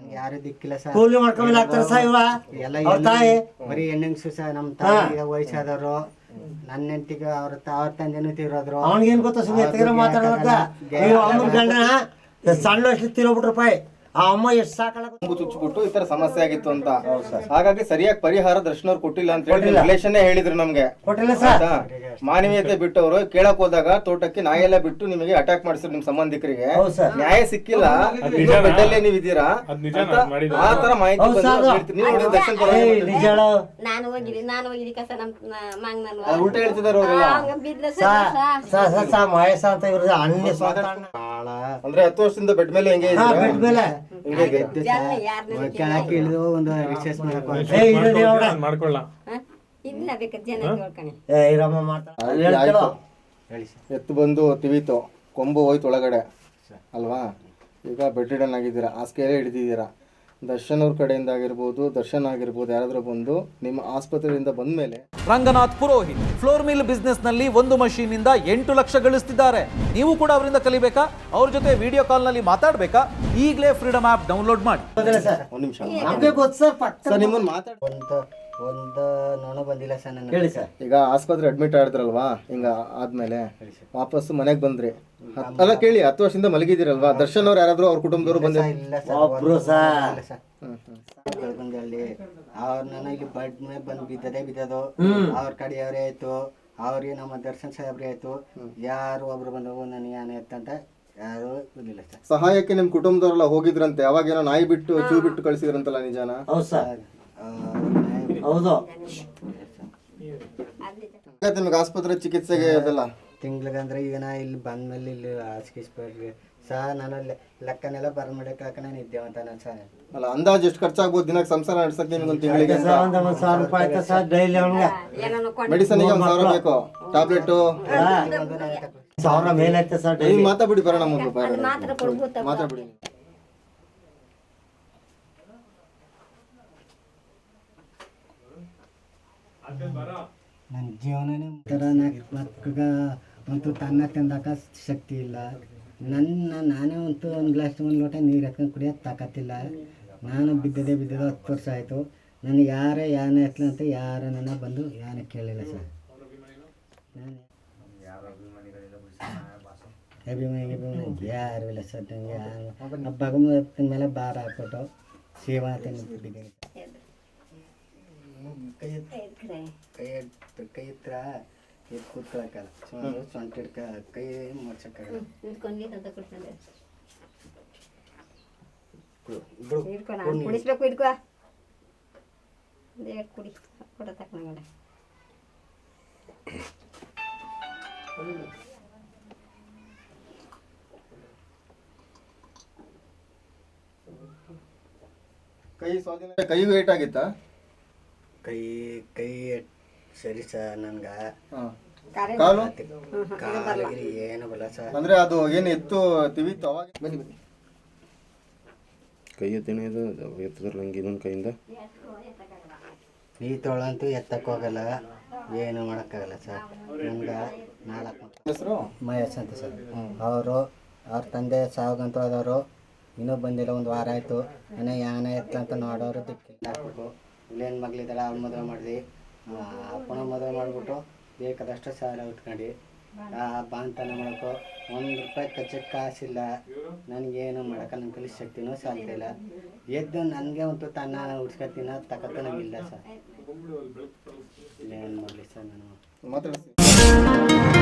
ನನ್ಗೆ ಯಾರು ದಿಕ್ಕಿಲ್ಲ ಸರ್. ಕೂಲಿ ಮಾಡ್ಕೊಂಡ್ ಆಗ್ತಾರೆ ಸಾ ಇವ? ಎಲ್ಲ ಅವ್ರ ತಾಯಿ? ಬರೀ ಹೆಣ್ಣಂಗ್ಸು ಸರ್ ನಮ್ಮ ತಾಯಿ ವಯಸ್ಸಾದವರು. ನನ್ನ ಹೆಂಡತಿಗೆ ಅವ್ರ ತ- ಅವ್ರ ತಂದೆನೂ ತೀರೋದ್ರು. ಅವನಿಗೇನ್ ಗೊತ್ತ ಸುಮ್ಮನೆ ತೆಗಿರೋ ಮಾತಾಡೋದ ಅಮ್ಮನ ಗಂಡನ? ಸಣ್ಣ ಅಷ್ಟು ತೀರೋಗ್ಬಿಟ್ರಪ್ಪ. ಆ ಅಮ್ಮ ಎಷ್ಟು ಚುಚ್ಚಿಬಿಟ್ಟು ಈ ತರ ಸಮಸ್ಯೆ ಆಗಿತ್ತು ಅಂತ. ಹಾಗಾಗಿ ಸರಿಯಾಗಿ ಪರಿಹಾರ ದರ್ಶನ ಅವ್ರು ಕೊಟ್ಟಿಲ್ಲ ಅಂತ ಹೇಳಿ ರಿಲೇಷನ್ ಹೇಳಿದ್ರು ನಮ್ಗೆ. ಕೊಟ್ಟಿಲ್ಲ ಸರ್. ಆಯ್ತಾ? ಮಾನವೀಯತೆ ಬಿಟ್ಟವರು ಕೇಳಕ್ ಹೋದಾಗ ತೋಟಕ್ಕೆ ನಾಯೆಲ್ಲ ಬಿಟ್ಟು ನಿಮಗೆ ಅಟ್ಯಾಕ್ ಮಾಡಿಸಿದ್ರು ನಿಮ್ ಸಂಬಂಧಿಕರಿಗೆ. ಹೌದು ಸರ್. ನ್ಯಾಯ ಸಿಕ್ಕಿಲ್ಲ. ಇನ್ನೂ ಬೆಡ್ಡಲ್ಲೇ ನೀವು ಇದ್ದೀರಾ ಅಂತ ಆ ತರ ಮಾಹಿತಿ ಹೌದು ಸರ್. ಹೇಳ್ತೀನಿ. ನೀವು ದರ್ಶನ ದರ್ಶನ್ ನಿಜ ಹೇಳು. ನಾನು ಹೋಗಿದ್ದೀನಿ ನಾನು ಹೋಗಿದ್ದೀನಿ ಕಸ ನಮ್ ಮಂಗ್ ನಾನು ಅದು ಉಲ್ಟಾ ಹೇಳ್ತಿದಾರೆ ಅವರೆಲ್ಲ ಹಂಗ ಬಿದ್ದ ಸಾ ಸಾ ಸಾ ಸಾ ಮಹೇಶ ಅಂತ ಇವ್ರದ್ದು ಅಣ್ಣ ಸ್ವಂತ ಅಣ್ಣ. ಅಂದ್ರೆ ಹತ್ತು ವರ್ಷದಿಂದ ಬೆಡ್ ಮೇಲೆ ಹೆಂಗೆ ಹಾ ಇದ್ದೀರಾ? ಬಿಟ್ಟ ಮೇಲೆ. ಹಿಂಗೆ ಕೆಳಕ್ಕೆ ಇಳಿದು ಒಂದು ರಿಸರ್ಚ್ ಅವ್ರ. ಮಾಡ್ಕೊಳ್ಳ. ಜನ ಕೇಳ್ಕಣಿ. ಏ ಇರಮ್ಮ ಎತ್ತು ಬಂದು ತಿವಿತು. ಕೊಂಬು ಹೋಯ್ತು ಒಳಗಡೆ. ಅಲ್ವಾ? ಈಗ ಬೆಡ್ ರಿಡನ್ ಆಗಿದ್ದೀರಾ? ಹಾಸಿಗೆಯಲ್ಲೇ ಹಿಡಿದಿದ್ದೀರಾ? ದರ್ಶನ್ ಅವ್ರ ಕಡೆಯಿಂದ ಆಗಿರ್ಬೋದು ದರ್ಶನ್ ಆಗಿರ್ಬೋದು ಯಾರಾದರೂ ಬಂದು ನಿಮ್ಮ ಆಸ್ಪತ್ರೆಯಿಂದ ಬಂದ ಮೇಲೆ ರಂಗನಾಥ್ ಪುರೋಹಿತ್ ಫ್ಲೋರ್ ಮಿಲ್ ಬಿಸ್ನೆಸ್ನಲ್ಲಿ ಒಂದು ಮಷೀನ್ ಇಂದ ಎಂಟು ಲಕ್ಷ ಗಳಿಸ್ತಿದ್ದಾರೆ. ನೀವು ಕೂಡ ಅವರಿಂದ ಕಲಿಬೇಕಾ? ಅವ್ರ ಜೊತೆ ವಿಡಿಯೋ ಕಾಲ್ನಲ್ಲಿ ಮಾತಾಡ್ಬೇಕಾ? ಈಗಲೇ ಫ್ರೀಡಮ್ ಆಪ್ ಡೌನ್ಲೋಡ್ ಮಾಡಿ. ಒಂದ್ ನಿಮಿಷ ಸರ್ ಪಕ್ಕ ಸರ್ ನಿಮ್ಮನ್ನ ಮಾತಾಡ. ಒಂದು ಒಂದು ನೋಣ ಬಂದಿಲ್ಲ ಸರ್ ನನ್ನ ಹೇಳಿ ಸರ್. ಈಗ ಆಸ್ಪತ್ರೆ ಅಡ್ಮಿಟ್ ಆಡಿದ್ರಲ್ವಾ? ಹಿಂಗ ಆದ್ಮೇಲೆ ವಾಪಸ್ ಮನೆಗೆ ಬಂದ್ರಿ. ಅಲ್ಲ ಕೇಳಿ ಹತ್ತು ವರ್ಷದಿಂದ ಮಲಗಿದಿರಲ್ವಾ ದರ್ಶನ್ ಅವ್ರು ಯಾರಾದ್ರೂ ಅವ್ರ ಕುಟುಂಬದವರು ಬಂದ್ರೆ ಇಲ್ಲ ಸರ್ ಒಬ್ರು ಅವ್ರ ನನಗೆ ಇಲ್ಲಿ ಬಡ್ ಮೇಲೆ ಬಂದು ಬಿದ್ದದೇ ಬಿದ್ದದು. ಅವ್ರ ಕಡೆಯವರೇ ಆಯ್ತು. ಅವ್ರಿಗೆ ನಮ್ಮ ದರ್ಶನ್ ಸಾಹೇಬ್ರೆ ಆಯ್ತು. ಯಾರು ಒಬ್ರು ಬಂದವು ನನಗೆ ಯಾನ ಅಂತ ಯಾರು ಬಂದಿಲ್ಲ ಸರ್. ಸಹಾಯಕ್ಕೆ ನಿಮ್ ಕುಟುಂಬದವರೆಲ್ಲ ಹೋಗಿದ್ರಂತೆ? ಅವಾಗ ಏನೋ ನಾಯಿ ಬಿಟ್ಟು ಚೂ ಬಿಟ್ಟು ಕಳಿಸಿದ್ರಂತಲ್ಲ ನಿಜಾನ? ಹೌದು ಸರ್. ಹೌದು. ನಿಮ್ಗೆ ಆಸ್ಪತ್ರೆ ಚಿಕಿತ್ಸೆಗೆ ಅದೆಲ್ಲ? ತಿಂಗ್ಳಿಗಂದ್ರೆ ಈಗ ನಾ ಇಲ್ಲಿ ಬಂದ್ಮೇಲೆ ಇಲ್ಲಿ ಹಾಸ್ಕಿಸ್ಬೇಡ್ರಿ ಸಾ ನಾನು ಅಲ್ಲಿ ಲೆಕ್ಕನೆಲ್ಲ ಬರ್ಮಡಕ್ಕೆ ನಾನು ಇದ್ದೇವಂತ ನಾನು ಸರ್ ಅಲ್ಲ ಅಂದಾಜು ಎಷ್ಟು ಖರ್ಚಾಗ್ಬೋದು? ದಿನಕ್ಕೆ ಸಂಸಾರ ನಡೆಸಕ್ಕೆ ನಿಮ್ಗೆ ಒಂದು ತಿಂಗಳಿಗೆ ಒಂದು ಒಂದು ಸಾವಿರ ರೂಪಾಯಿ ಆಯ್ತಾ ಸರ್ ಡೈಲಿ ಅವ್ನಿಗೆ? ಮೆಡಿಸನ್ಗೆ ಒಂದು ಸಾವಿರ ಬೇಕು. ಟ್ಯಾಬ್ಲೆಟು? ಸಾವಿರ ಮೇಲೆ ಸರ್ ಡೈಲಿ? ಮಾತಾಡ್ಬಿಡಿ ಬರೋಣ ಮಾತಾಡ್ಬಿಡಿ ನನ್ನ ಜೀವನನೇ ಒಂಥರ ನಾ ಮಕ್ಕಳಿಗೆ ಅಂತೂ ತನ್ನ ತಿಂದಾಕ ಶಕ್ತಿ ಇಲ್ಲ. ನನ್ನ, ನಾನೇ ಅಂತೂ ಒಂದು ಗ್ಲಾಸ್ ಒಂದು ಲೋಟ ನೀರು ಹಾಕೊಂಡು ಕುಡಿಯೋಕೆ ತಾಕತ್ತಿಲ್ಲ. ನಾನು ಬಿದ್ದದೆ ಬಿದ್ದದೆ ಹತ್ತು ವರ್ಷ ಆಯಿತು. ನನಗೆ ಯಾರೇ ಯಾನ ಎತ್ತಲ ಅಂತ ಯಾರು ನನ್ನ ಬಂದು ಯಾನೇ ಕೇಳಿಲ್ಲ ಸರ್. ನಾನು ಅಭಿಮಾನಿ ಅಭಿಮಾನಿ ಯಾರು ಇಲ್ಲ ಸರ್ ನನಗೆ ಭಗವಂತನ ಮೇಲೆ ಭಾರ ಹಾಕ್ಬಿಟ್ಟು ಸೇವಾ ಕೈ ಎತ್ತ ಕೈ ಎತ್ತ, ಕೈ ಹತ್ರ ಎದ್ದು ಕೂತ್ಕೊಳಕ್ಕಲ್ಲ ಸೊಂಟ ಹಿಡ್ಕ ಕೈ ಮಾಡ್ಸಕ್ಕಾಗಲ್ಲ ನಿಂತ್ಕೊಂಡು ಅಂತ ಹಿಡ್ಕೊ ನಾನು. ಕುಡಿಸ್ಬೇಕು ಹಿಡ್ಕೊ. ದೇಡ್ ಕುಡಿ ಕೊಡ ತಕೊಂಡ ಕೈ ಸ್ವಾಧೀನ ಕೈಗೂ ಏಟ್ ಆಗಿತ್ತಾ ಕೈ ಕೈ ಸರಿ ಸರ್ ನನ್ಗೆ ಕಾಲು? ಕಾಲಿಗೆ ಏನು ಬಲ್ಲ ಸರ್? ಅಂದ್ರೆ ಅದು ಏನು ಎತ್ತು ತಿವಿತ್ತು ಅವಾಗ? ಬನ್ನಿ ಬನ್ನಿ. ಕೈ ಎತ್ತೇನೆ ಇದು ಎತ್ತಿದ್ರೆ ನಂಗೆ ಇನ್ನೊಂದು ಕೈಯಿಂದ. ಈ ತೊಳಂತೂ ಎತ್ತಕ್ಕೆ ಹೋಗಲ್ಲ. ಏನು ಮಾಡೋಕ್ಕಾಗಲ್ಲ ಸರ್. ನಮ್ಗೆ ನಾಲ್ಕು ಹೆಸರು? ಮಹೇಶ್ ಅಂತ ಸರ್. ಅವರು ಅವ್ರ ತಂದೆ ಸಾವುಗಂತ ಹೋದವರು ಇನ್ನೂ ಬಂದಿಲ್ಲ ಒಂದು ವಾರ ಆಯಿತು. ಮನೆ ಯಾನ ಎತ್ತ ಅಂತ ನೋಡೋರು ದಿಕ್ಕಿಲ್ಲ. ಹಾಕ್ಬಿಟ್ಟು ಇಲ್ಲೇನು ಮಗಳಿದ್ದಾಳೆ ಅವ್ರ ಮದುವೆ ಮಾಡಿದ್ವಿ ಅಪ್ಪನ ಮದುವೆ ಮಾಡಿಬಿಟ್ಟು ಬೇಕಾದಷ್ಟು ಸಾಲ ಉಟ್ಕೊಂಡು. ಆ ಬಾಂತನ ಮಾಡೋಕ್ಕೂ ಒಂದು ರೂಪಾಯಿ ಕಚ್ಚಕ್ಕೆ ಕಾಸಿಲ್ಲ. ನನಗೇನು ಮಾಡೋಕೆ ನನ್ನ ಕಲಿ ಶಕ್ತಿನೂ ಸಾಲ್ತಿಲ್ಲ ಎದ್ದು ನನಗೆ ಒಂದು ತನ್ನ ಉಡ್ಸ್ಕೊತೀನ ತಕ್ಕ ನಮಗಿಲ್ಲ ಸರ್. ಏನು ಮಾಡಲಿ ಸರ್ ನಾನು? ಮಾತಾಡಿಸಿ.